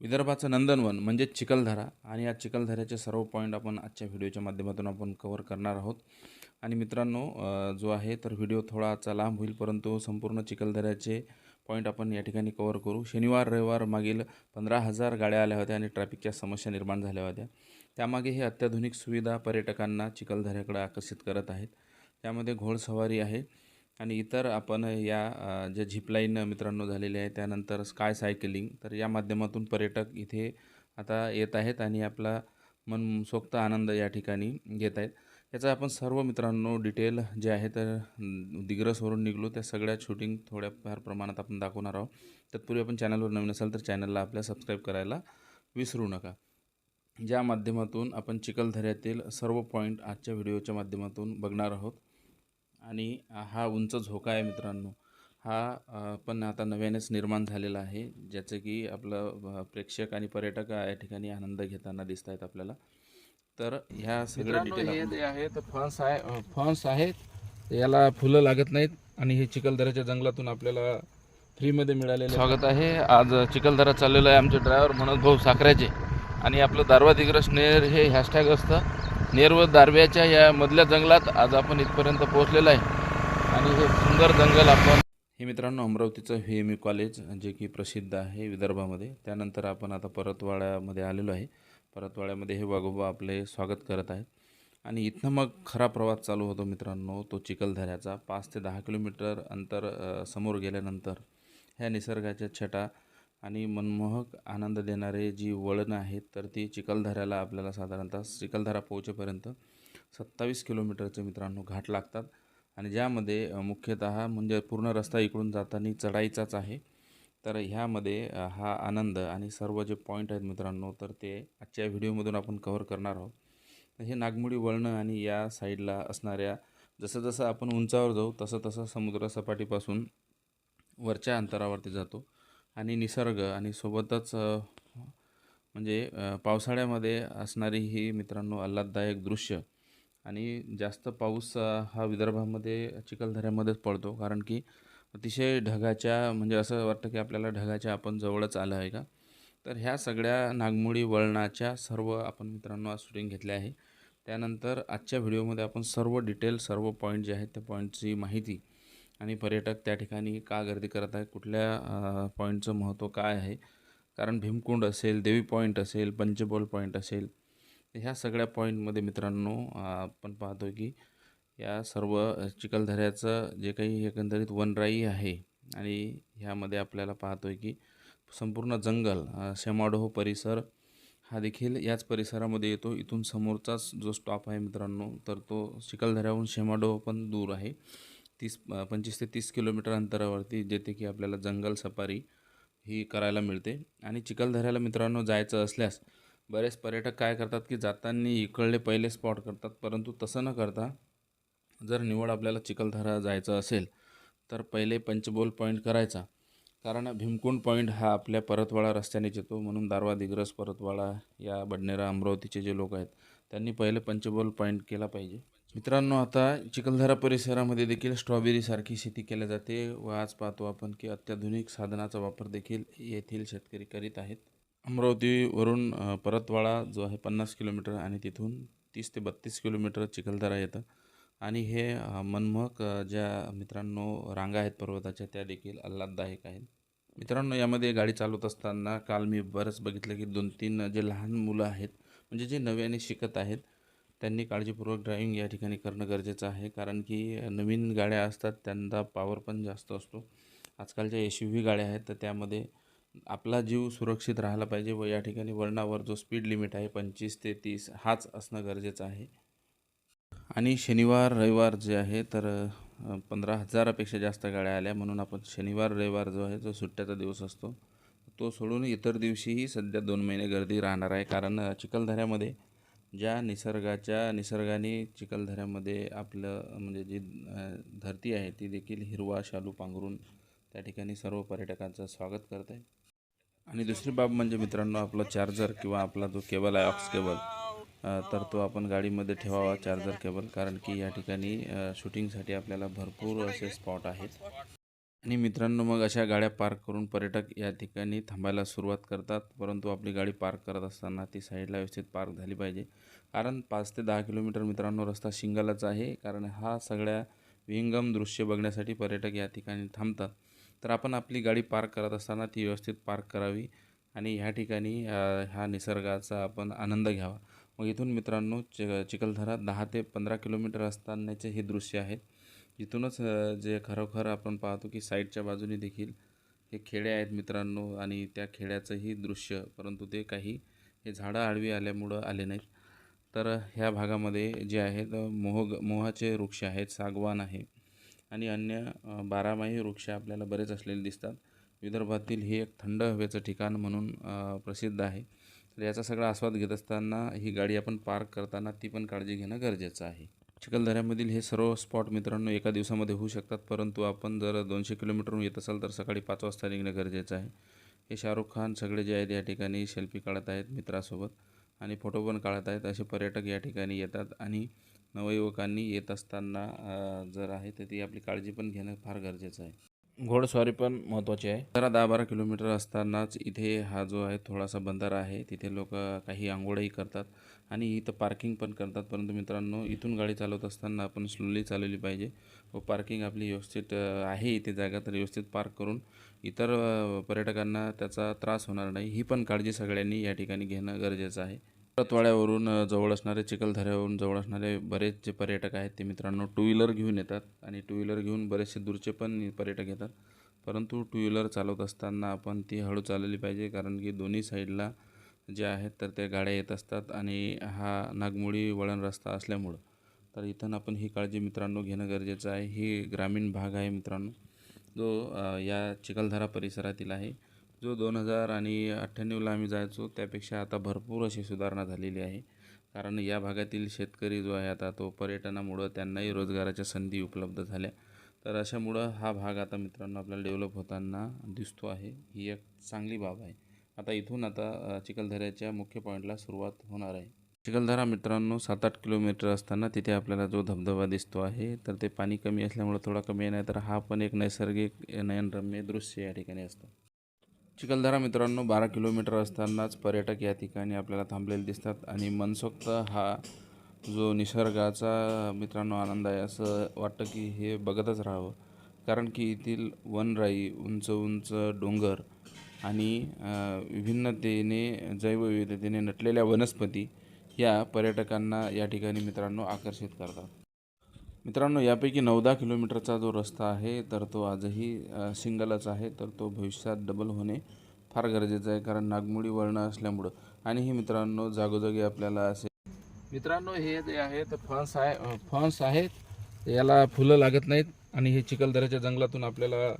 विदर्भाचं नंदनवन म्हणजेच चिखलदरा आणि या चिखलदऱ्याचे सर्व पॉईंट आपण आजच्या व्हिडिओच्या माध्यमातून आपण कवर करणार आहोत. आणि मित्रांनो जो आहे तर व्हिडिओ थोडासा लांब होईल परंतु संपूर्ण चिखलदऱ्याचे पॉईंट आपण या ठिकाणी कव्हर करू. शनिवार रविवार मागील पंधरा हजार गाड्या आल्या होत्या आणि ट्रॅफिकच्या समस्या निर्माण झाल्या होत्या. त्यामागे हे अत्याधुनिक सुविधा पर्यटकांना चिखलदऱ्याकडे आकर्षित करत आहेत. त्यामध्ये घोडसवारी आहे. आणि इतर आपण या जे ज्या झिपलाईन मित्रांनो झालेले आहे त्यानंतर स्काय सायकलिंग तर या माध्यमातून पर्यटक इथे आता येत आहेत आणि आपला मनसोक्त आनंद या ठिकाणी घेत आहेत. याचा आपण सर्व मित्रांनो डिटेल जे आहे तर दिग्रसवरून निघलो. त्या सगळ्या शूटिंग थोड्याफार प्रमाणात आपण दाखवणार आहोत. तत्पूर्वी आपण चॅनलवर नवीन असाल तर चॅनलला आपल्या सबस्क्राईब करायला विसरू नका. ज्या माध्यमातून आपण चिखलदऱ्यातील सर्व पॉईंट आजच्या व्हिडिओच्या माध्यमातून बघणार आहोत आणि हा उंच झोका आहे मित्रांनो. हा पण आता नव्यानेच निर्माण झालेला आहे ज्याचं की आपलं प्रेक्षक आणि पर्यटक या ठिकाणी आनंद घेताना दिसत आहेत आपल्याला. तर ह्या सगळ्या डिटेल हे जे आहे तर फणस आहे अ, फणस आहेत याला फुलं लागत नाहीत आणि हे चिखलदऱ्याच्या जंगलातून आपल्याला फ्रीमध्ये मिळालेले स्वागत आहे. आज चिखलदरा चाललेलं आहे आमचे ड्रायव्हर मनोज भाऊ साखऱ्याचे आणि आपलं दारवा दिग्रस नेर हे हॅशटॅग असतं. नेर व दारव्याच्या या मधल्या जंगलात आज आपण इथपर्यंत पोहोचलेलो आहे. आणि हे सुंदर जंगल आपण हे मित्रांनो अमरावतीचं व्ही एम कॉलेज जे की प्रसिद्ध आहे विदर्भामध्ये. त्यानंतर आपण आता परतवाड्यामध्ये आलेलो आहे. परतवाड्यामध्ये हे वाघोबा आपले स्वागत करत आहेत. आणि इथनं मग खरा प्रवास चालू होतो मित्रांनो तो चिखलदऱ्याचा. पाच ते दहा किलोमीटर अंतर समोर गेल्यानंतर ह्या निसर्गाच्या छटा आणि मनमोहक आनंद देणारे जी वळणं आहेत तर ती चिखलदऱ्याला आपल्याला साधारणतः चिखलदरा पोहोचेपर्यंत सत्तावीस किलोमीटरचे मित्रांनो घाट लागतात. आणि ज्यामध्ये मुख्यतः म्हणजे पूर्ण रस्ता इकडून जाताना चढाईचाच आहे. तर ह्यामध्ये हा आनंद आणि सर्व जे पॉईंट आहेत मित्रांनो तर ते आजच्या व्हिडिओमधून आपण कव्हर करणार आहोत. हे नागमोडी वळणं आणि या साईडला असणाऱ्या जसं जसं आपण उंचावर जाऊ तसं तसं समुद्रसपाटीपासून वरच्या अंतरावरती जातो. आणि निसर्ग आणि सोबतच म्हणजे पावसाळ्यामध्ये असणारी ही मित्रांनो आल्हाददायक दृश्य. आणि जास्त पाऊस हा विदर्भामध्ये चिखलदऱ्यामध्येच पडतो. कारण की अतिशय ढगाच्या म्हणजे असं वाटतं की आपल्याला ढगाच्या आपण जवळच आलं आहे का? तर ह्या सगळ्या नागमोडी वळणाच्या सर्व आपण मित्रांनो आज शूटिंग घेतले आहे. त्यानंतर आजच्या व्हिडिओमध्ये आपण सर्व डिटेल सर्व पॉईंट जे आहेत त्या पॉईंटची माहिती आणि पर्यटक त्या ठिकाणी का गर्दी करत आहेत? कुठल्या पॉईंटचं महत्त्व काय आहे? कारण भीमकुंड असेल देवी पॉईंट असेल पंचबोल पॉईंट असेल ह्या सगळ्या पॉईंटमध्ये मित्रांनो आपण पाहतो की या सर्व चिखलदऱ्याचं जे काही एकंदरीत वनराई आहे आणि ह्यामध्ये आपल्याला पाहतो आहे की संपूर्ण जंगल शेमाडोह परिसर हा देखील याच परिसरामध्ये येतो. इथून समोरचाच जो स्टॉप आहे मित्रांनो तर तो चिखलदऱ्याहून शेमाडोह पण दूर आहे. तीस पंचवीस ते तीस किलोमीटर अंतरावरती जेथे की आपल्याला जंगल सफारी ही करायला मिळते. आणि चिखलदऱ्याला मित्रांनो जायचं असल्यास बरेच पर्यटक काय करतात की जाताना इकडले पहिले स्पॉट करतात. परंतु तसं न करता जर निवड आपल्याला चिखलदरा जायचं असेल तर पहिले पंचबोल पॉईंट करायचा. कारण भीमकुंड पॉईंट हा आपल्या परतवाडा रस्त्यानेच येतो. म्हणून दारवा दिग्रस परतवाडा या बडनेरा अमरावतीचे जे लोक आहेत त्यांनी पहिले पंचबोल पॉईंट केला पाहिजे. मित्रांनो आता चिखलदरा परिसरामध्ये देखील स्ट्रॉबेरीसारखी शेती केली जाते व आज पाहतो आपण की अत्याधुनिक साधनाचा वापर देखील येथील शेतकरी करीत आहेत. अमरावतीवरून परतवाडा जो आहे पन्नास किलोमीटर आणि तिथून तीस ते बत्तीस किलोमीटर चिखलदरा येतं. आणि हे मनमोहक ज्या मित्रांनो रांगा आहेत पर्वताच्या त्या देखील आल्हाददायक आहेत. मित्रांनो यामध्ये गाडी चालवत असताना काल मी बरंच बघितलं की दोन तीन जे लहान मुलं आहेत म्हणजे जे नव्याने शिकत आहेत त्यांनी काळजीपूर्वक ड्रायव्हिंग या ठिकाणी करणं गरजेचं आहे. कारण की नवीन गाड्या असतात त्यांना पॉवर पण जास्त असतो. आजकालच्या एस यू व्ही गाड्या आहेत तर त्यामध्ये आपला जीव सुरक्षित राहिला पाहिजे व या ठिकाणी वळणावर जो स्पीड लिमिट आहे पंचवीस ते तीस हाच असणं गरजेचं आहे. आणि शनिवार रविवार जे आहे तर पंधरा हजारापेक्षा जास्त गाड्या आल्या. म्हणून आपण शनिवार रविवार जो आहे जो सुट्ट्याचा दिवस असतो. तो सोडून इतर दिवशीही सध्या दोन महिने गर्दी राहणार आहे. कारण चिखलदऱ्यामध्ये ज्या निसर्गाच्या निसर्गाने चिखलदऱ्यामध्ये आपलं म्हणजे जी धरती आहे ती देखील हिरवा शालू पांघरून त्या ठिकाणी सर्व पर्यटकांचं स्वागत करत. आहे आणि दुसरी बाब म्हणजे मित्रांनो आपला चार्जर किंवा आपला जो केबल आहे ऑक्स केबल तर तो आपण गाडीमध्ये ठेवावा चार्जर केबल कारण की या ठिकाणी शूटिंगसाठी आपल्याला भरपूर असे स्पॉट आहेत. आणि मित्रांनो मग अशा गाड्या पार्क करून पर्यटक या ठिकाणी थांबायला सुरुवात करतात. परंतु आपली गाडी पार्क करत असताना ती साईडला व्यवस्थित पार्क झाली पाहिजे. कारण पाच ते दहा किलोमीटर मित्रांनो रस्ता शिंगालाच आहे. कारण हा सगळ्या विहंगम दृश्य बघण्यासाठी पर्यटक या ठिकाणी थांबतात. तर आपण आपली गाडी पार्क करत असताना ती व्यवस्थित पार्क करावी आणि ह्या ठिकाणी ह्या निसर्गाचा आपण आनंद घ्यावा. मग इथून मित्रांनो चि चिखलदरा दहा ते पंधरा किलोमीटर असतानाचे हे दृश्य आहेत. इथूनच जे खरोखर आपण पाहतो की साईडच्या बाजूने देखील हे खेडे आहेत मित्रांनो आणि त्या खेड्याचंही दृश्य परंतु ते काही हे झाडं आडवी आल्यामुळं आले नाहीत. तर ह्या भागामध्ये जे आहेत मोहग मोहाचे वृक्ष आहेत सागवान आहे आणि अन्य बारामाही वृक्ष आपल्याला बरेच असलेले दिसतात. विदर्भातील हे एक थंड हवेचं ठिकाण म्हणून प्रसिद्ध आहे. तर याचा सगळा आस्वाद घेत असताना ही गाडी आपण पार्क करताना ती पण काळजी घेणं गरजेचं आहे. चिखलदऱ्यामधील हे सर्व स्पॉट मित्रांनो एका दिवसामध्ये होऊ शकतात. परंतु आपण जर दोनशे किलोमीटरहून येत असाल तर सकाळी पाच वाजता निघणं गरजेचं आहे. हे शाहरुख खान सगळे जे आहेत या ठिकाणी सेल्फी काढत आहेत मित्रासोबत आणि फोटो पण काढत आहेत. असे पर्यटक या ठिकाणी येतात आणि नवयुवकांनी येत असताना जर आहे तर ती आपली काळजी पण घेणं फार गरजेचं आहे. घोडस्वारी पण महत्त्वाची आहे. जरा दहा बारा किलोमीटर असतानाच इथे हा जो आहे थोडासा बंधारा आहे. तिथे लोक काही आंघोळही करतात आणि इथं पार्किंग पण करतात. परंतु मित्रांनो इथून गाडी चालवत असताना आपण स्लोली चालवली पाहिजे. व पार्किंग आपली व्यवस्थित आहे इथे जागा तर व्यवस्थित पार्क करून इतर पर्यटकांना त्याचा त्रास होणार नाही. ही पण काळजी सगळ्यांनी या ठिकाणी घेणं गरजेचं आहे. परतवाड्यावरून जवळ असणारे चिखलदऱ्यावरून जवळ असणारे बरेच जे पर्यटक आहेत ते मित्रांनो टू व्हीलर घेऊन येतात आणि टू व्हीलर घेऊन बरेचसे दूरचे पण पर्यटक येतात. परंतु टू व्हीलर चालवत असताना आपण ती हळू चालवली पाहिजे कारण की दोन्ही साईडला जे आहेत तर त्या गाड्या येत असतात आणि हा नागमोडी वळण रस्ता असल्यामुळं. तर इथं आपण ही काळजी मित्रांनो घेणं गरजेचं आहे. ही ग्रामीण भाग आहे मित्रांनो. जो या चिखलदरा परिसरातील आहे. जो दोन हजार आणि अठ्ठ्याण्णवला आम्ही जायचो त्यापेक्षा आता भरपूर अशी सुधारणा झालेली आहे. कारण या भागातील शेतकरी जो आहे आता तो पर्यटनामुळं त्यांनाही रोजगाराच्या संधी उपलब्ध झाल्या. तर अशामुळं हा भाग आता मित्रांनो आपल्याला डेव्हलप होताना दिसतो आहे. ही एक चांगली बाब आहे. आता इथून आता चिखलदऱ्याच्या मुख्य पॉईंटला सुरुवात होणार आहे. चिखलदरा मित्रांनो सात आठ किलोमीटर असताना तिथे आपल्याला जो धबधबा दिसतो आहे तर ते पाणी कमी असल्यामुळं थोडा कमी आहे नाही तर हा पण एक नैसर्गिक नयनरम्य दृश्य या ठिकाणी असतं. चिखलदरा मित्रांनो बारा किलोमीटर असतानाच पर्यटक या ठिकाणी आपल्याला थांबलेले दिसतात आणि मनसोक्त हा जो निसर्गाचा मित्रांनो आनंद आहे असं वाटतं की हे बघतच राहावं. कारण की येथील वनराई उंच उंच डोंगर आणि विभिन्नतेने जैवविविधतेने नटलेल्या वनस्पती या पर्यटकांना या ठिकाणी मित्रांनो आकर्षित करतात. मित्रांनो यापैकी नऊ दहा किलोमीटरचा जो रस्ता आहे तर तो आजही सिंगलच आहे. तर तो भविष्यात डबल होणे फार गरजेचं आहे कारण नागमोडी वळणं असल्यामुळं. आणि ही मित्रांनो जागोजागी आपल्याला असे मित्रांनो हे जे आहेत फणस आहे फन्स आहेत. याला फुलं लागत नाहीत आणि हे चिखलदऱ्याच्या जंगलातून आपल्याला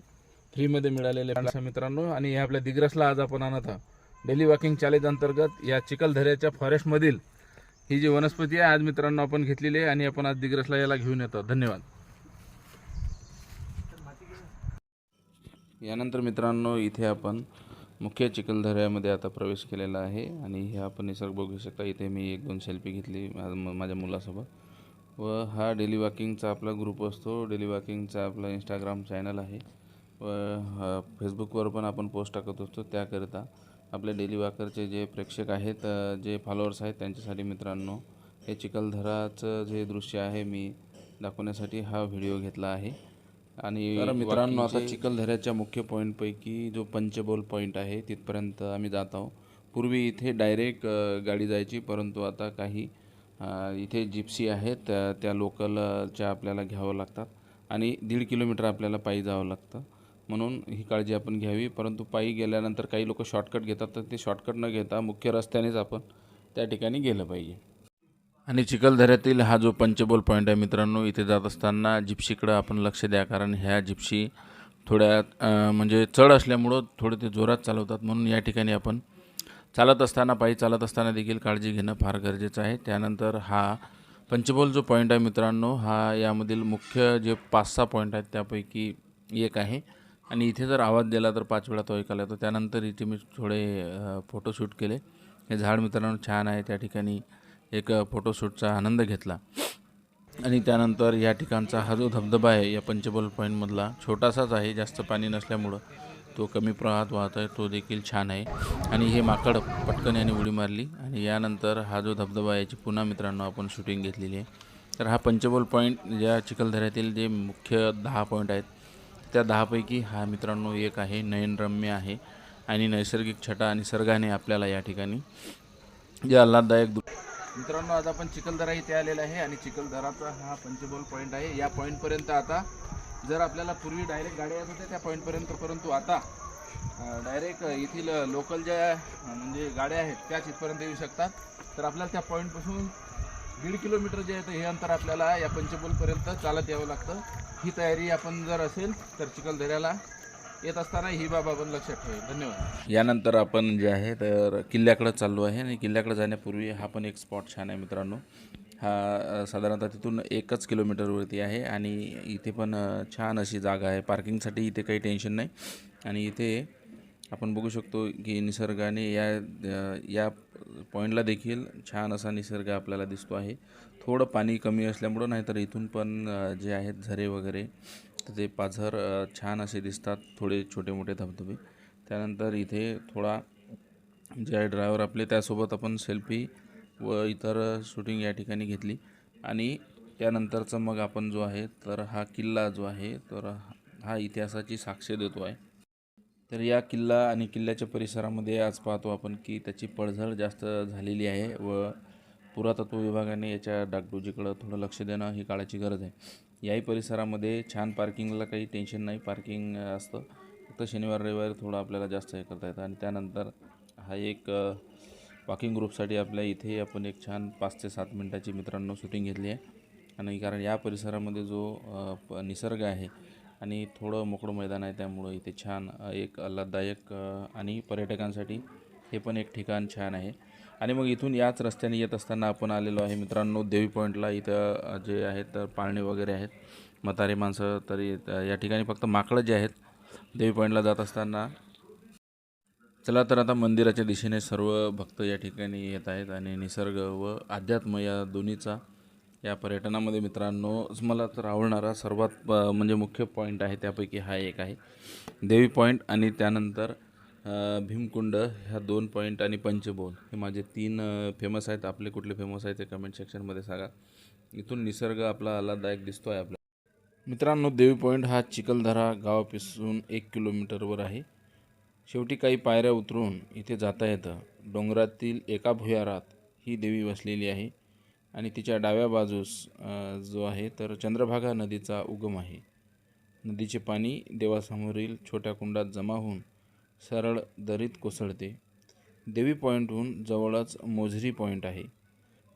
फ्रीमध्ये मिळालेले फणस मित्रांनो. आणि हे आपल्या दिग्रसला आज आपण आणत आहोत. डेली वॉकिंग चॅलेंज अंतर्गत या चिखलदऱ्याच्या फॉरेस्टमधील ही जी वनस्पती आहे आज मित्रांनो आपण घेतलेली आहे आणि आपण आज दिग्रसला याला घेऊन येतो. धन्यवाद. यानंतर मित्रांनो इथे आपण मुख्य चिखलदऱ्यामध्ये आता प्रवेश केलेला आहे आणि हे आपण निसर्ग बघू शकता. इथे मी एक दोन सेल्फी घेतली माझ्या मुलासोबत. व हा डेली वॉकिंगचा आपला ग्रुप असतो. डेली वॉकिंगचा आपला इंस्टाग्राम चॅनल आहे. व फेसबुकवर पण आपण पोस्ट टाकत असतो. त्याकरिता आपले डेली वॉकरचे जे प्रेक्षक आहेत जे फॉलोअर्स आहेत त्यांच्यासाठी मित्रांनो हे चिखलदराचं जे दृश्य आहे मी दाखवण्यासाठी हा व्हिडिओ घेतला आहे. आणि तर मित्रांनो आता चिखलदऱ्याच्या मुख्य पॉईंटपैकी जो पंचबोल पॉईंट आहे तिथपर्यंत आम्ही जात आहोत. पूर्वी इथे डायरेक्ट गाडी जायची परंतु आता काही इथे जिप्सी आहेत त्या लोकलच्या आपल्याला घ्यावं लागतात. आणि दीड किलोमीटर आपल्याला पायी जावं लागतं. म्हणून ही काळजी आपण घ्यावी. परंतु पायी गेल्यानंतर काही लोक शॉर्टकट घेतात तर ते शॉर्टकट न घेता मुख्य रस्त्यानेच आपण त्या ठिकाणी गेलं पाहिजे. आणि चिखलदऱ्यातील हा जो पंचबोल पॉईंट आहे मित्रांनो इथे जात असताना जिप्शीकडं आपण लक्ष द्या कारण ह्या जिप्शी थोड्या म्हणजे चढ असल्यामुळं थोडे ते जोरात चालवतात. म्हणून या ठिकाणी आपण चालत असताना पायी चालत असताना देखील काळजी घेणं फार गरजेचं आहे. त्यानंतर हा पंचबोल जो पॉईंट आहे मित्रांनो हा यामधील मुख्य जे पाच सहा पॉईंट आहेत त्यापैकी एक आहे. आणि इथे जर आवाज दिला तर पाच वेळा तो ऐकायला येतो. त्यानंतर इथे मी थोडे फोटोशूट केले. हे झाड मित्रांनो छान आहे. त्या ठिकाणी एक फोटोशूटचा आनंद घेतला. आणि त्यानंतर या ठिकाणचा हा जो धबधबा आहे या पंचबल पॉईंटमधला छोटासाच आहे. जास्त पाणी नसल्यामुळं तो कमी प्रवाहात वाहत आहे. तो देखील छान आहे. आणि हे माकड पटकन याने उडी मारली. आणि यानंतर हा जो धबधबा आहे याची पुन्हा मित्रांनो आपण शूटिंग घेतलेली आहे. तर हा पंचबल पॉईंट या चिखलदऱ्यातील जे मुख्य दहा पॉईंट आहेत त्या दहापैकी हा मित्रांनो एक आहे नयनरम्य आहे आणि नैसर्गिक छटा निसर्गाने आपल्याला या ठिकाणी जे आल्हाददायक दु मित्रांनो आता आपण चिखलदरा इथे आलेला आहे आणि चिखलदराचा हा पंचबोल पॉईंट आहे. या पॉईंटपर्यंत आता जर आपल्याला पूर्वी डायरेक्ट गाड्या येत होत्या त्या पॉईंटपर्यंत परंतु आता डायरेक्ट येथील लोकल ज्या म्हणजे गाड्या आहेत त्याच इथपर्यंत येऊ शकतात. तर आपल्याला त्या पॉईंटपासून दीड किलोमीटर जे आहे हे अंतर आपल्याला या पंचपूलपर्यंत चालत यावं लागतं. ही तयारी आपण जर असेल तर चिखलदऱ्याला येत असताना ही बाब आपण लक्षात ठेवेल धन्यवाद. यानंतर आपण जे आहे तर किल्ल्याकडं चाललो आहे आणि किल्ल्याकडे जाण्यापूर्वी हा पण एक स्पॉट छान आहे मित्रांनो. हा साधारणतः तिथून एकच किलोमीटरवरती आहे आणि इथे पण छान अशी जागा आहे. पार्किंगसाठी इथे काही टेन्शन नाही. आणि इथे आपण बघू शकतो की निसर्गाने या या पॉईंटला देखील छान असा निसर्ग आपल्याला दिसतो आहे. थोडं पाणी कमी असल्यामुळं नाहीतर इथून पण जे आहेत झरे वगैरे तर ते पाझर छान असे दिसतात थोडे छोटे मोठे धबधबे. त्यानंतर इथे थोडा जे आहे ड्रायव्हर आपले त्यासोबत आपण सेल्फी व इतर शूटिंग या ठिकाणी घेतली. आणि त्यानंतरचं मग आपण जो आहे तर हा किल्ला जो आहे तर हा इतिहासाची साक्ष देतो आहे. तर या किल्ला आणि किल्ल्याच्या परिसरामध्ये आज पाहतो आपण की त्याची पडझड जास्त झालेली आहे व पुरातत्व विभागाने याच्या डागडुजीकडं थोडं लक्ष देणं ही काळाची गरज आहे. याही परिसरामध्ये छान पार्किंगला काही टेन्शन नाही. पार्किंग असतं. फक्त शनिवार रविवार थोडं आपल्याला जास्त हे करता येतं. आणि त्यानंतर हा एक वॉकिंग ग्रुपसाठी आपल्या इथे आपण एक छान पाच ते सात मिनटाची मित्रांनो शूटिंग घेतली आहे. आणि कारण या परिसरामध्ये जो प- निसर्ग आहे आणि थोडं मोकळं मैदान आहे त्यामुळं इथे छान एक आल्हाददायक आणि पर्यटकांसाठी हे पण एक ठिकाण छान आहे. आणि मग इथून याच रस्त्याने येत असताना आपण आलेलो आहे मित्रांनो देवी पॉईंटला इथं जे आहेत तर पाळणे वगैरे आहेत. म्हातारे माणसं तरी या ठिकाणी फक्त माकडं जे आहेत देवी पॉईंटला जात असताना. चला तर आता मंदिराच्या दिशेने सर्व भक्त या ठिकाणी येत आहेत आणि निसर्ग व अध्यात्म या दोन्हीचा या पर्यटनामध्ये मित्रांनो मला तर आवडणारा सर्वात म्हणजे मुख्य पॉईंट आहे त्यापैकी हा एक आहे. देवी पॉईंट आणि त्यानंतर भीमकुंड ह्या दोन पॉईंट आणि पंचबोल हे माझे तीन फेमस आहेत. आपले कुठले फेमस आहेत ते कमेंट सेक्शनमध्ये सांगा. इथून निसर्ग आपला आल्हाददायक दिसतो आहे आपला मित्रांनो देवी पॉईंट हा चिखलदरा गावापासून एक किलोमीटरवर आहे. शेवटी काही पायऱ्या उतरून इथे जाता येतं. डोंगरातील एका भुयारात ही देवी वसलेली आहे. आणि तिच्या डाव्या बाजूस जो आहे तर चंद्रभागा नदीचा उगम आहे. नदीचे पाणी देवासमोरील छोट्या कुंडात जमा होऊन सरळ दरीत कोसळते. देवी पॉईंटहून जवळच मोझरी पॉईंट आहे.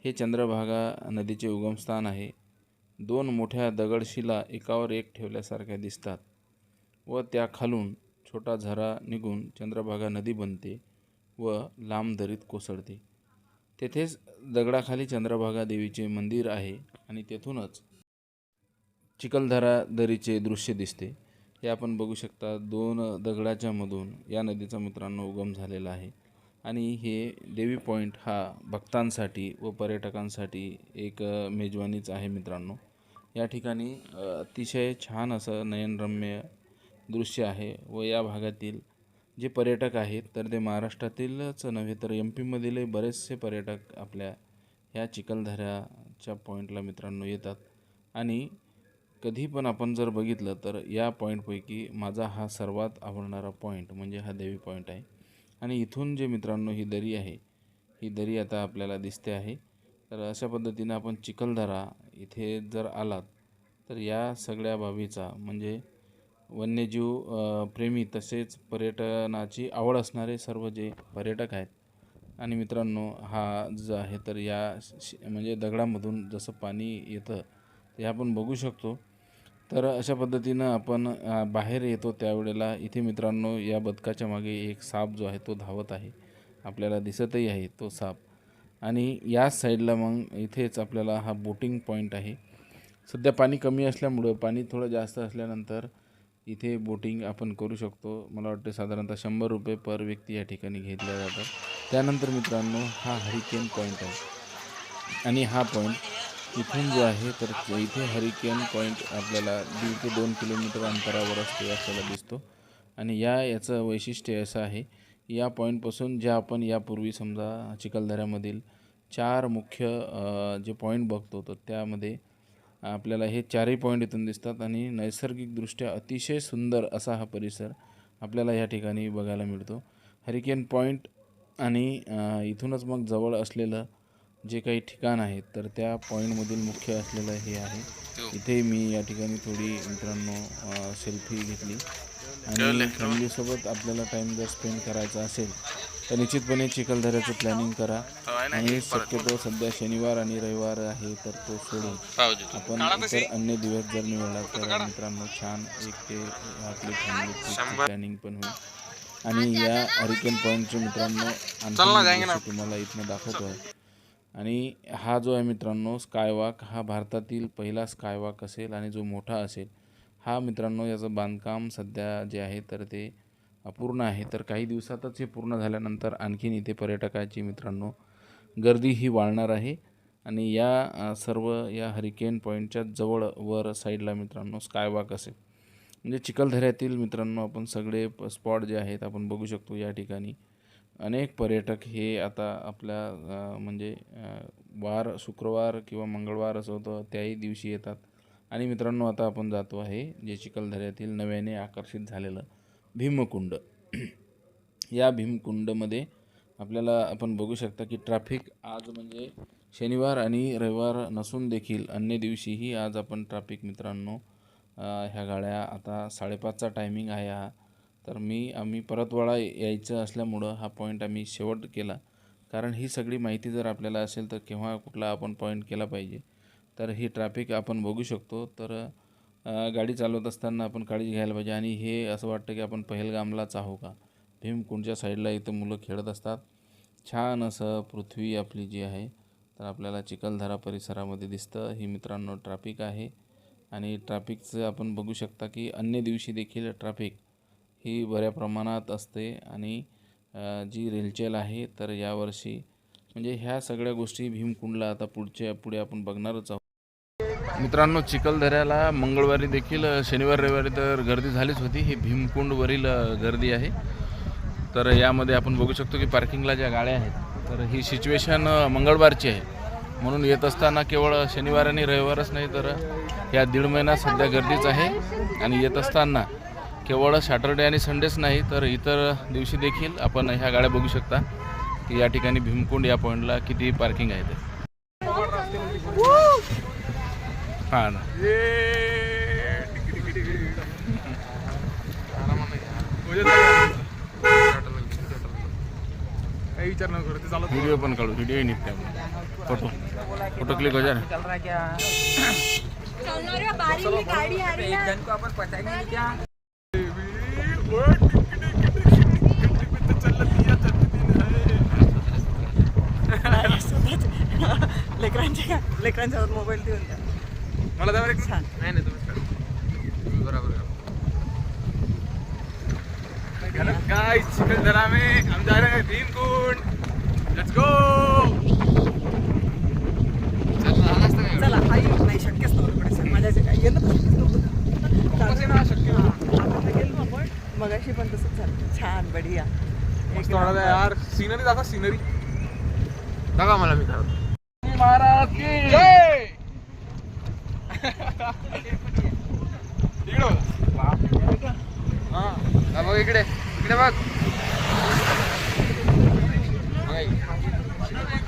हे चंद्रभागा नदीचे उगमस्थान आहे. दोन मोठ्या दगडशिला एकावर एक ठेवल्यासारख्या दिसतात व त्या खालून छोटा झरा निघून चंद्रभागा नदी बनते व लांब दरीत कोसळते. तेथेच दगडाखाली चंद्रभागा देवीचे मंदिर आहे आणि तेथूनच चिखलदरा दरीचे दृश्य दिसते. हे आपण बघू शकता दोन दगडाच्या मधून या नदीचा मित्रांनो उगम झालेला आहे. आणि हे देवी पॉईंट हा भक्तांसाठी व पर्यटकांसाठी एक मेजवानीच आहे मित्रांनो. या ठिकाणी अतिशय छान असं नयनरम्य दृश्य आहे व या भागातील जे पर्यटक आहेत तर ते महाराष्ट्रातीलच नव्हे तर एम पीमधील बरेचसे पर्यटक आपल्या ह्या चिखलदऱ्याच्या पॉईंटला मित्रांनो येतात. आणि कधी पण आपण जर बघितलं तर या पॉईंटपैकी माझा हा सर्वात आवडणारा पॉईंट म्हणजे हा देवी पॉईंट आहे. आणि इथून जे मित्रांनो ही दरी आहे ही दरी आता आपल्याला दिसते आहे. तर अशा पद्धतीनं आपण चिखलदरा इथे जर आलात तर या सगळ्या बाबीचा म्हणजे वन्यजीव प्रेमी तसेच पर्यटनाची आवड असणारे सर्व जे पर्यटक आहेत. आणि मित्रांनो हा जो आहे तर या श- म्हणजे दगडामधून जसं पाणी येतं ते आपण बघू शकतो. तर अशा पद्धतीनं आपण बाहेर येतो त्यावेळेला. इथे मित्रांनो या बदकाच्या मागे एक साप जो आहे तो धावत आहे. आपल्याला दिसतही आहे तो साप. आणि याच साईडला मग इथेच आपल्याला हा बोटिंग पॉईंट आहे. सध्या पाणी कमी असल्यामुळं पाणी थोडं जास्त असल्यानंतर इथे बोटिंग आपण करू शकतो. मला वाटते साधारणतः शंभर रुपये पर व्यक्ती या ठिकाणी घेतल्या जातात. त्यानंतर मित्रांनो हा हरिकेन पॉईंट आहे. आणि हा पॉईंट इथून जो आहे तर इथे हरिकेन पॉईंट आपल्याला दीड ते दोन किलोमीटर अंतरावर असते आपल्याला दिसतो. आणि या याचं वैशिष्ट्य असं आहे या पॉईंटपासून ज्या आपण यापूर्वी समजा चिखलदऱ्यामधील चार मुख्य जे पॉईंट बघतो तर त्यामध्ये आपल्याला हे चारही पॉईंट इथून दिसतात आणि नैसर्गिकदृष्ट्या अतिशय सुंदर असा हा परिसर आपल्याला या ठिकाणी बघायला मिळतो. हरिकेन पॉईंट आणि इथूनच मग जवळ असलेलं जे काही ठिकाण आहेत तर त्या पॉईंटमधील मुख्य असलेलं हे आहे. इथे मी या ठिकाणी थोडी मित्रांनो सेल्फी घेतली. आणि फॅमिलीसोबत आपल्याला टाईम जर स्पेंड करायचा असेल तर निश्चितपणे चिखलदऱ्याचं प्लॅनिंग करा. आणि शक्यतो सध्या शनिवार आणि रविवार आहे तर तो सोडून आपण इतर अन्य दिवस जर निवडला तर मित्रांनो छान एक ते आपली फॅमिली प्लॅनिंग पण होईल. आणि या हरिकेन पॉईंटचे मित्रांनो आणखी तुम्हाला इथनं दाखवतो आहे आणि हा जो आहे मित्रांनो स्कायवॉक हा भारतातील पहिला स्कायवॉक असेल आणि जो मोठा असेल हा मित्रांनो याचं बांधकाम सध्या जे आहे तर ते अपूर्ण आहे. तर काही दिवसातच हे पूर्ण झाल्यानंतर आणखीन इथे पर्यटकाची मित्रांनो गर्दी ही वाढणार आहे. आणि या सर्व या हरिकेन पॉईंटच्या जवळ वर साईडला मित्रांनो स्कायवॉक असेल. म्हणजे चिखलदऱ्यातील मित्रांनो आपण सगळे स्पॉट जे आहेत आपण बघू शकतो या ठिकाणी. अनेक पर्यटक हे आता आपल्या म्हणजे वार शुक्रवार किंवा मंगळवार असं होतं त्याही दिवशी येतात. आणि मित्रांनो आता आपण जातो आहे जे चिखलदऱ्यातील नव्याने आकर्षित झालेलं भीमकुंड. या भीमकुंडमध्ये आपल्याला आपण बघू शकता की ट्रॅफिक आज म्हणजे शनिवार आणि रविवार नसून देखील अन्य दिवशीही आज आपण ट्रॅफिक मित्रांनो ह्या गाड्या आता साडेपाचचा टायमिंग आहे हा. तर मी आम्ही परतवाडा यायचं असल्यामुळं हा पॉईंट आम्ही शेवट केला. कारण ही सगळी माहिती जर आपल्याला असेल तर केव्हा कुठला आपण पॉईंट केला पाहिजे. तर ही ट्रॅफिक आपण बघू शकतो. तर गाडी चालवत असताना आपण काळजी घ्यायला पाहिजे आणि हे असं वाटतं की आपण पहलगामलाच आहो का? भीमकुंडच्या साईडला इथं मुलं खेळत असतात. छान असं पृथ्वी आपली जी आहे तर आपल्याला चिखलदरा परिसरामध्ये दिसतं. ही मित्रांनो ट्रॅफिक आहे आणि ट्रॅफिकचं आपण बघू शकता की अन्य दिवशी देखील ट्रॅफिक ही बऱ्या प्रमाणात असते आणि जी रेलचेल आहे तर यावर्षी म्हणजे ह्या सगळ्या गोष्टी भीमकुंडला आता पुढच्या पुढे आपण बघणारच आहोत. मित्रांनो चिखलदऱ्याला मंगळवारी देखील शनिवार रविवारी तर गर्दी झालीच होती. ही भीमकुंडवरील गर्दी आहे. तर यामध्ये आपण बघू शकतो की पार्किंगला ज्या गाड्या आहेत तर ही सिच्युएशन मंगळवारची आहे. म्हणून येत असताना केवळ शनिवार आणि रविवारच नाही तर या दीड महिना सध्या गर्दीच आहे. आणि येत असताना केवळ सॅटर्डे आणि संडेच नाही तर इतर दिवशी देखील आपण ह्या गाड्या बघू शकता की या ठिकाणी भीमकुंड या पॉईंटला किती पार्किंग आहे ते. हा ना काही विचार न करू. ते चालत व्हिडिओ पण काढू व्हिडिओ निघते फोटो फोटो क्लिक हो लेकरांच्या लेकरांच्या मोबाईल देऊन द्या. मला जाऊ रे. छान. नाही करा. बराबर गाइस चिकलदरा में. हम जा रहे हैं भीमकुंड. लेट्स गो चल रहा रास्ता चला आई नाही शक्यच नव्हतं पुढे सर माझ्या काय येणं तर शक्यच नव्हतं. कसे ना शक्य हा, आपण तर गेलो आपण. मगाशी पण तसंच झालं. छान बढिया. एक यार. सीनरी दाखवा सीनरी दाखवा मला मी महाराज. हा बघ इकडे. इकडे बघ.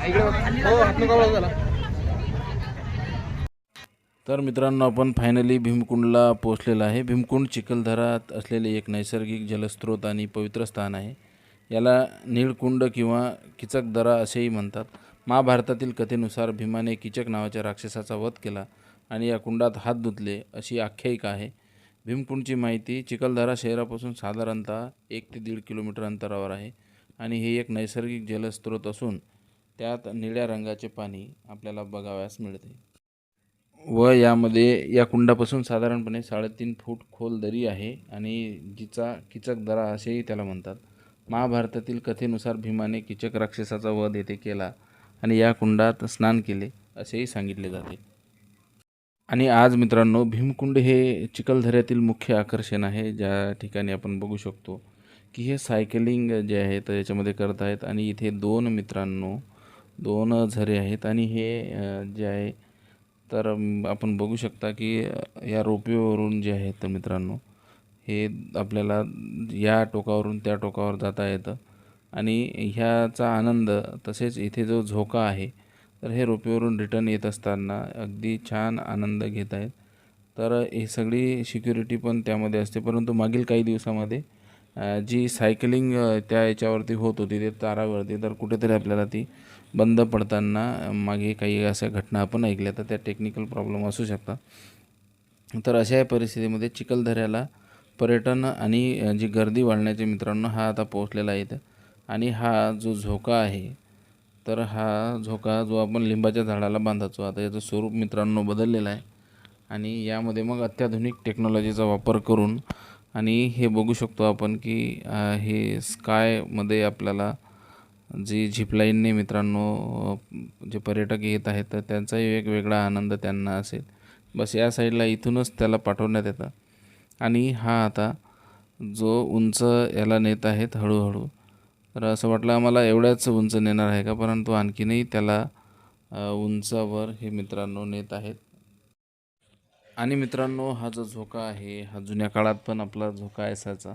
इकडे. बघ. हो हात झाला तर मित्रांनो आपण फायनली भीमकुंडला पोहोचलेलो आहे. भीमकुंड चिखलदरात असलेले एक नैसर्गिक जलस्रोत आणि पवित्र स्थान आहे. याला नीळकुंड किंवा किचकदरा असेही म्हणतात. महाभारतातील कथेनुसार भीमाने किचक नावाच्या राक्षसाचा वध केला. आणि या कुंडात हात धुतले अशी आख्यायिका आहे. भीमकुंडची माहिती चिखलदरा शहरापासून साधारणतः एक ते दीड किलोमीटर अंतरावर आहे आणि हे एक नैसर्गिक जलस्रोत असून त्यात निळ्या रंगाचे पाणी आपल्याला बघावयास मिळते. व यामध्ये या कुंडापासून साधारणपणे साडेतीन फूट खोल दरी आहे आणि जिचा किचक दरा असेही त्याला म्हणतात. महाभारतातील कथेनुसार भीमाने किचक राक्षसाचा वध येथे केला आणि या कुंडात स्नान केले असेही सांगितले जाते. आणि आज मित्रांनो भीमकुंड हे चिखलदऱ्यातील मुख्य आकर्षण आहे ज्या ठिकाणी आपण बघू शकतो की हे सायकलिंग जे आहे तर याच्यामध्ये करत आहेत. आणि इथे दोन मित्रांनो दोन झरे आहेत. आणि हे जे आहे तर आपण बघू शकता की या रोपवेवरून जे आहे तर मित्रांनो हे आपल्याला या टोकावरून त्या टोकावर जाता येतं. आणि ह्याचा आनंद तसेच इथे जो झोका आहे तर हे रोपेवरून रिटर्न येत असताना अगदी छान आनंद घेत आहेत. तर ही सगळी सिक्युरिटी पण त्यामध्ये असते. परंतु मागील काही दिवसामध्ये जी सायकलिंग त्या याच्यावरती होत होती ते तारावरती तर कुठेतरी आपल्याला ती बंद पडताना मागे काही अशा घटना आपण ऐकल्या. तर त्या टेक्निकल प्रॉब्लेम असू शकतात. तर अशा परिस्थितीमध्ये चिखलदऱ्याला पर्यटन आणि जी गर्दी वाढण्याचे मित्रांनो हा आता पोहोचलेला आहे आणि हा जो झोका आहे तर हा झोका जो आपण लिंबाच्या झाडाला बांधायचो आता याचं स्वरूप मित्रांनो बदललेलं आहे. आणि यामध्ये मग अत्याधुनिक टेक्नॉलॉजीचा वापर करून आणि हे बघू शकतो आपण की हे स्कायमध्ये आपल्याला जी झिपलाईनने मित्रांनो जे पर्यटक येत आहेत तर त्यांचाही एक वेगळा आनंद त्यांना असेल. बस या साईडला इथूनच त्याला पाठवण्यात येतं. आणि हा आता जो उंच याला नेत आहेत हळूहळू. तर असं वाटलं आम्हाला एवढ्याच उंच नेणार आहे का? परंतु आणखीनही त्याला उंचावर हे मित्रांनो नेत आहेत. आणि मित्रांनो हा जो झोका आहे हा जुन्या काळात पण आपला झोका असायचा.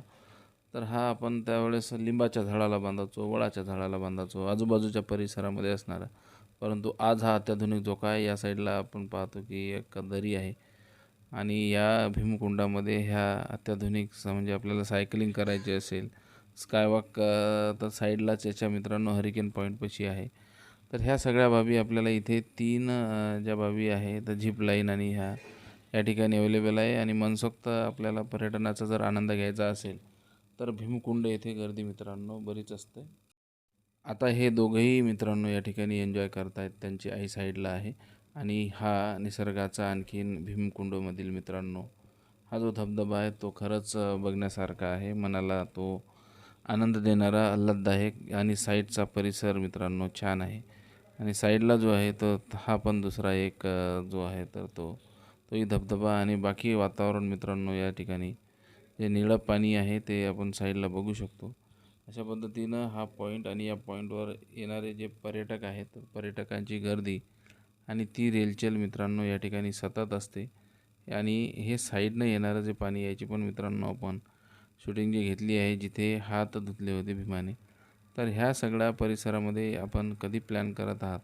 तर हा आपण त्यावेळेस लिंबाच्या झाडाला बांधायचो वडाच्या झाडाला बांधायचो आजूबाजूच्या परिसरामध्ये असणारा. परंतु आज हा अत्याधुनिक झोका आहे. या साईडला आपण पाहतो की एक दरी आहे. आणि या भीमकुंडामध्ये ह्या अत्याधुनिक स- म्हणजे आपल्याला सायकलिंग करायची असेल स्कायवॉक तर साईडलाच याच्या मित्रांनो हरिकेन पॉईंटपाशी आहे. तर ह्या सगळ्या बाबी आपल्याला इथे तीन ज्या बाबी आहे तर झिप लाईन आणि ह्या या ठिकाणी अवेलेबल आहे. आणि मनसोक्त आपल्याला पर्यटनाचा जर आनंद घ्यायचा असेल तर भीमकुंड येथे गर्दी मित्रांनो बरीच असते. आता हे दोघंही मित्रांनो या ठिकाणी एन्जॉय करतायत त्यांची आई साईडला आहे. आणि हा निसर्गाचा आणखीन भीमकुंडमधील मित्रांनो हा जो धबधबा आहे तो खरंच बघण्यासारखा आहे. मनाला तो आनंद देणारा आल्हाददायक आणि साईडचा परिसर मित्रांनो छान आहे. आणि साईडला जो आहे तो हा पण दुसरा एक जो आहे तर तो तोही धबधबा आणि बाकी वातावरण मित्रांनो या ठिकाणी. जे निळं पाणी आहे ते आपण साईडला बघू शकतो. अशा पद्धतीनं हा पॉईंट आणि या पॉईंटवर येणारे जे पर्यटक आहेत पर्यटकांची गर्दी आणि ती रेलचेल मित्रांनो या ठिकाणी सतत असते. आणि हे साईडनं येणारं जे पाणी याची पण मित्रांनो आपण शूटिंग जी घेतली आहे जिथे हात धुतले होते भीमाने. तर ह्या सगळ्या परिसरामध्ये आपण कधी प्लॅन करत आहात?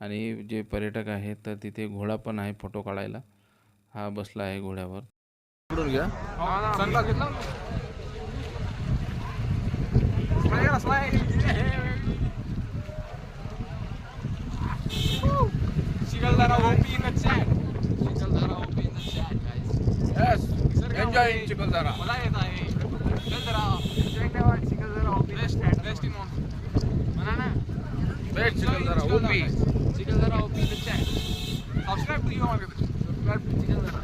आणि जे पर्यटक आहेत तर तिथे घोडा पण आहे फोटो काढायला. हा बसला आहे घोड्यावर. पकडून घ्या. सनग्लास घेतला स्माईल करा smile Chikhaldara OP in the chat Chikhaldara OP in the chat guys enjoy in Chikhaldara मजा येत आहे चिखलदरा एन्जॉय ठेवा Chikhaldara OP best best in म्हणा ना best Chikhaldara OP Chikhaldara OP in the chat subscribe to your subscribe to Chikhaldara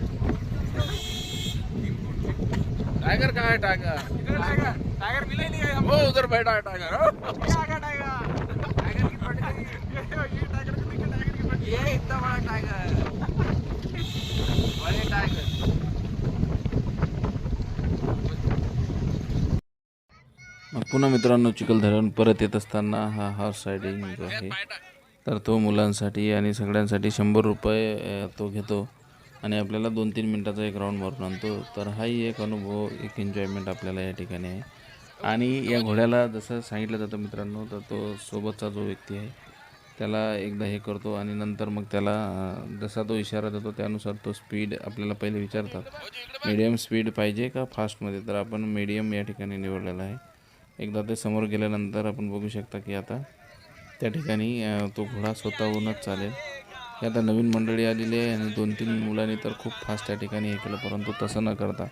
tiger कहाँ है tiger tiger tiger मिला ही नहीं है हमको वो उधर बैठा है टाइगर हाँ? ये टाइगर की टाइगर इतना बड़ा टाइगर बड़े टाइगर मग पुन्हा मित्रांनो चिखलदऱ्याहून परत येत असताना हा हॉर्स रायडिंग जो आहे तर तो मुलांसाठी आणि सगळ्यांसाठी शंभर रुपये तो घेतो आणि आपल्याला दोन तीन मिनटाचा एक राऊंड मारून आणतो. तर हाही एक अनुभव एक एन्जॉयमेंट आपल्याला या ठिकाणी आहे. आणि या घोड्याला जसं सांगितलं जातं मित्रांनो तर तो सोबतचा जो व्यक्ती आहे त्याला एकदा हे करतो आणि नंतर मग त्याला जसा तो इशारा देतो त्यानुसार तो स्पीड आपल्याला पहिले विचारतात. मीडियम स्पीड पाहिजे का फास्टमध्ये तर आपण मीडियम या ठिकाणी निवडलेला आहे. एकदा ते समोर गेल्यानंतर आपण बघू शकता की आता त्या ठिकाणी तो घोडा स्वतःहूनच चालेल. हे आता नवीन मंडळी आलेली आहे आणि दोन तीन मुलांनी तर खूप फास्ट त्या ठिकाणी हे केलं परंतु तसं न करता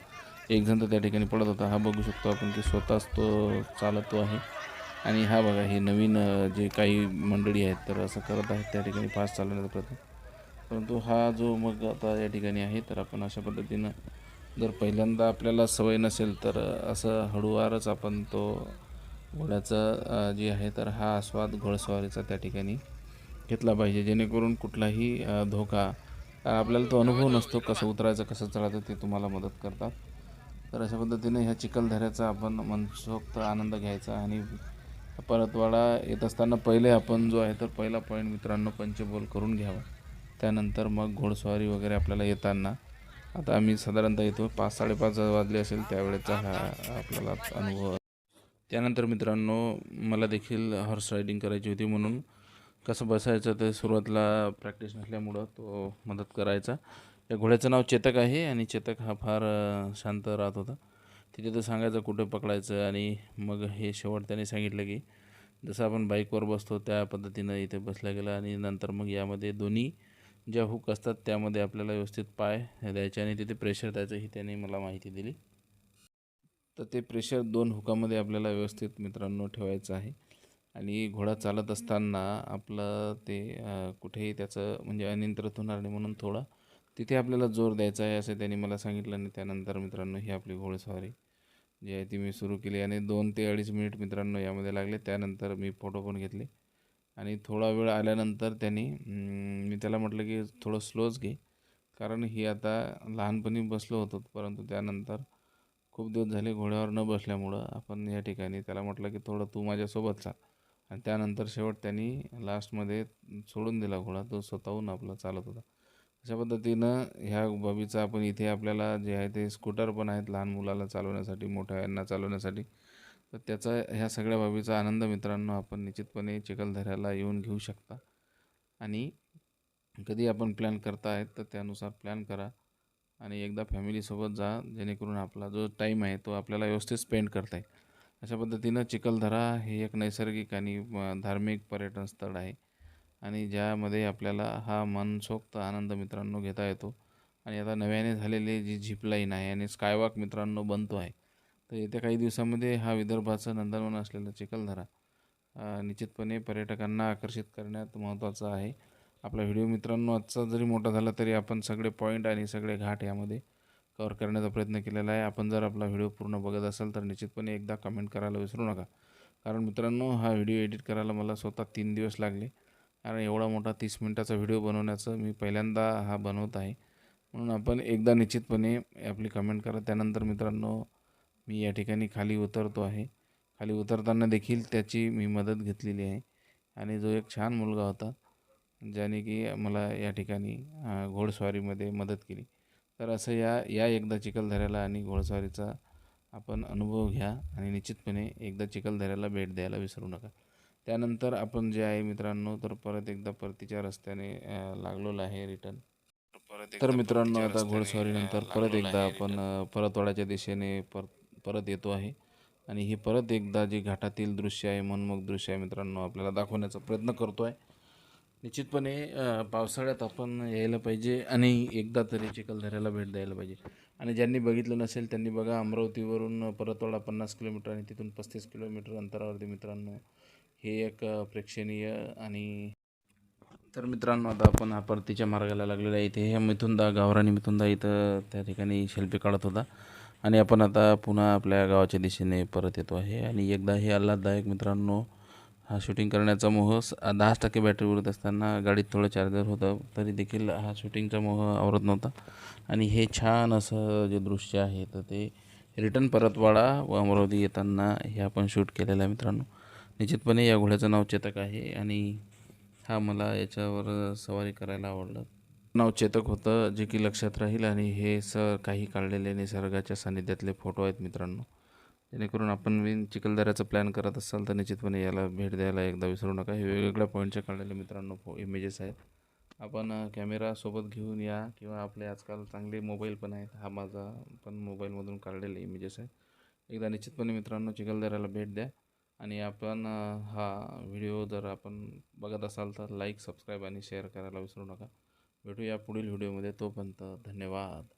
एक जण तर त्या ठिकाणी पडत होता. हा बघू शकतो आपण की स्वतःच तो चालतो आहे. आणि हा बघा हे नवीन जे काही मंडळी आहेत तर असं करत आहेत त्या ठिकाणी फास्ट चालवण्याचा प्रयत्न. परंतु हा जो मग आता या ठिकाणी आहे तर आपण अशा पद्धतीनं जर पहिल्यांदा आपल्याला सवय नसेल तर असं हळूवारच आपण तो घोड्याचं जे आहे तर हा आस्वाद घोडस्वारीचा त्या ठिकाणी घेतला पाहिजे. जेणेकरून कुठलाही धोका आपल्याला तो अनुभव नसतो कसं उतरायचं कसं चढायचं ते तुम्हाला मदत करतात. तर अशा पद्धतीने ह्या चिखलदऱ्याचा आपण मनसोक्त आनंद घ्यायचा आणि परतवाडा येत असताना पहिले आपण जो आहे तर पहिला पॉईंट मित्रांनो पंचबोल करून घ्यावा. त्यानंतर मग घोडस्वारी वगैरे आपल्याला येताना आता आम्ही साधारणतः येतो पाच साडेपाच वाजले असेल त्यावेळेचा हा आपल्याला अनुभव. त्यानंतर मित्रांनो मला देखील हॉर्स रायडिंग करायची होती म्हणून कसं बसायचं ते सुरुवातीला प्रॅक्टिस नसल्यामुळं तो मदत करायचा. या घोड्याचं नाव चेतक आहे आणि चेतक हा फार शांत राहत होता. तिथे तर सांगायचं कुठे पकडायचं आणि मग हे शेवट त्याने सांगितलं की जसं आपण बाईकवर बसतो त्या पद्धतीनं इथे बसल्या गेलं आणि नंतर मग यामध्ये दोन्ही ज्या हुक असतात त्यामध्ये आपल्याला व्यवस्थित पाय द्यायचे आणि तिथे प्रेशर द्यायचं ही त्याने मला माहिती दिली. तर ते प्रेशर दोन हुकामध्ये आपल्याला व्यवस्थित मित्रांनो ठेवायचं आहे. आणि घोडा चालत असताना आपलं ते कुठेही त्याचं म्हणजे अनियंत्रित होणार नाही म्हणून थोडा तिथे आपल्याला जोर द्यायचा आहे असं त्यांनी मला सांगितलं आणि त्यानंतर मित्रांनो ही आपली घोडेस्वारी जी आहे ती मी सुरू केली आणि दोन ते अडीच मिनिट मित्रांनो यामध्ये लागले. त्यानंतर मी फोटो पण घेतले आणि थोडा वेळ आल्यानंतर त्यांनी मी त्याला म्हटलं की थोडं स्लोच घे कारण ही आता लहानपणी बसलो होतो परंतु त्यानंतर खूप दिवस झाले घोड्यावर न बसल्यामुळं आपण या ठिकाणी त्याला म्हटलं की थोडं तू माझ्यासोबत चाल आणि त्यानंतर शेवट त्यांनी लास्टमध्ये सोडून दिला घोडा तो स्वतःहून आपला चालत होता. अशा पद्धतीनं ह्या बाबीचा आपण इथे आपल्याला जे आहे ते स्कूटर पण आहेत लहान मुलाला चालवण्यासाठी मोठ्या यांना चालवण्यासाठी. तर त्याचा ह्या सगळ्या बाबीचा आनंद मित्रांनो आपण निश्चितपणे चिखलदऱ्याला येऊन घेऊ शकता. आणि कधी आपण प्लॅन करतायत तर त्यानुसार प्लॅन करा. आणि एकदा फॅमिलीसोबत जा जेणेकरून आपला जो टाईम आहे तो आपल्याला व्यवस्थित स्पेंड करता येईल. अशा पद्धतीनं चिखलदरा हे एक नैसर्गिक आणि धार्मिक पर्यटन स्थळ आहे. आणि ज्यामध्ये आपल्याला हा मनसोक्त आनंद मित्रांनो घेता येतो. आणि आता नव्याने झालेली जी झिप लाईन आहे आणि स्कायवॉक मित्रांनो बनतो आहे तर येत्या काही दिवसामध्ये हा विदर्भाचं नंदनवन असलेला चिखलदरा निश्चितपणे पर्यटकांना आकर्षित करण्यात महत्त्वाचं आहे. आपला व्हिडिओ मित्रांनो आजचा जरी मोठा झाला तरी आपण सगळे पॉईंट आणि सगळे घाट यामध्ये कवर करण्याचा प्रयत्न केलेला आहे. आपण जर आपला व्हिडिओ पूर्ण बघत असाल तर निश्चितपणे एकदा कमेंट करायला विसरू नका. कारण मित्रांनो हा व्हिडिओ एडिट करायला मला स्वतः तीन दिवस लागले. कारण एवढा मोठा तीस मिनटाचा व्हिडिओ बनवण्याचं मी पहिल्यांदा हा बनवत आहे. म्हणून आपण एकदा निश्चितपणे आपली कमेंट करा. त्यानंतर मित्रांनो मी या ठिकाणी खाली उतरतो आहे. खाली उतरताना देखील त्याची मी मदत घेतलेली आहे. आणि जो एक छान मुलगा होता ज्याने की मला या ठिकाणी घोडस्वारीमध्ये मदत केली. तर असं या या एकदा चिखलदऱ्याला आणि घोडस्वारीचा आपण अनुभव घ्या आणि निश्चितपणे एकदा चिखलदऱ्याला भेट द्यायला विसरू नका. त्यानंतर आपण जे आहे मित्रांनो तर परत एकदा परतीच्या रस्त्याने लागलेलो आहे रिटर्न तर मित्रांनो आता घोडस्वारीनंतर परत एकदा आपण परतवाड्याच्या दिशेने पर परत येतो आहे. आणि ही परत एकदा जी घाटातील दृश्य आहे मनमोहक दृश्य आहे मित्रांनो आपल्याला दाखवण्याचा प्रयत्न करतो आहे निश्चितपणे पावसाळ्यात आपण यायला पाहिजे आणि एकदा तरी चिखलदऱ्याला भेट द्यायला पाहिजे. आणि ज्यांनी बघितलं नसेल त्यांनी बघा अमरावतीवरून परतवाडा पन्नास किलोमीटर आणि तिथून पस्तीस किलोमीटर अंतरावरती मित्रांनो हे एक प्रेक्षणीय आणि तर मित्रांनो आता आपण हा परतीच्या मार्गाला लागलेला आहे. इथे हे मिथुंदा गावरानी मिथुंदा इथं त्या ठिकाणी शिल्पी काढत होता. आणि आपण आता पुन्हा आपल्या गावाच्या दिशेने परत येतो आहे. आणि एकदा हे आल्हाददायक मित्रांनो हा शूटिंग करण्याचा मोह दहाच टक्के बॅटरी उरत असताना गाडीत थोडं चार्जर होतं तरी देखील हा शूटिंगचा मोह आवरत नव्हता. आणि हे छान असं जे दृश्य आहे तर ते रिटर्न परतवाडा व अमरावती येताना हे आपण शूट केलेलं आहे मित्रांनो. निश्चितपणे या घोड्याचं नाव चेतक आहे आणि हा मला याच्यावर सवारी करायला आवडलं. नाव चेतक होतं जे की लक्षात राहील आणि हे सर काही काढलेले निसर्गाच्या सानिध्यातले फोटो आहेत मित्रांनो. जेणेकरून आपण विन चिखलदऱ्याचा प्लॅन करत असाल तर निश्चितपणे याला भेट द्यायला एकदा विसरू नका. हे वेगवेगळ्या पॉईंटचे काढलेले मित्रांनो फो इमेजेस आहेत. आपण कॅमेरासोबत कॅमेरा सोबत घेऊन या किंवा आपले आजकाल चांगले मोबाईल पण आहेत. हा माझा पण मोबाईलमधून काढलेले इमेजेस आहेत. एकदा निश्चितपणे मित्रांनो चिखलदऱ्याला भेट द्या. आणि आपण हा व्हिडिओ जर आपण बघत असाल तर लाईक सबस्क्राईब आणि शेअर करायला विसरू नका. भेटूया पुढील व्हिडिओमध्ये. तोपर्यंत धन्यवाद.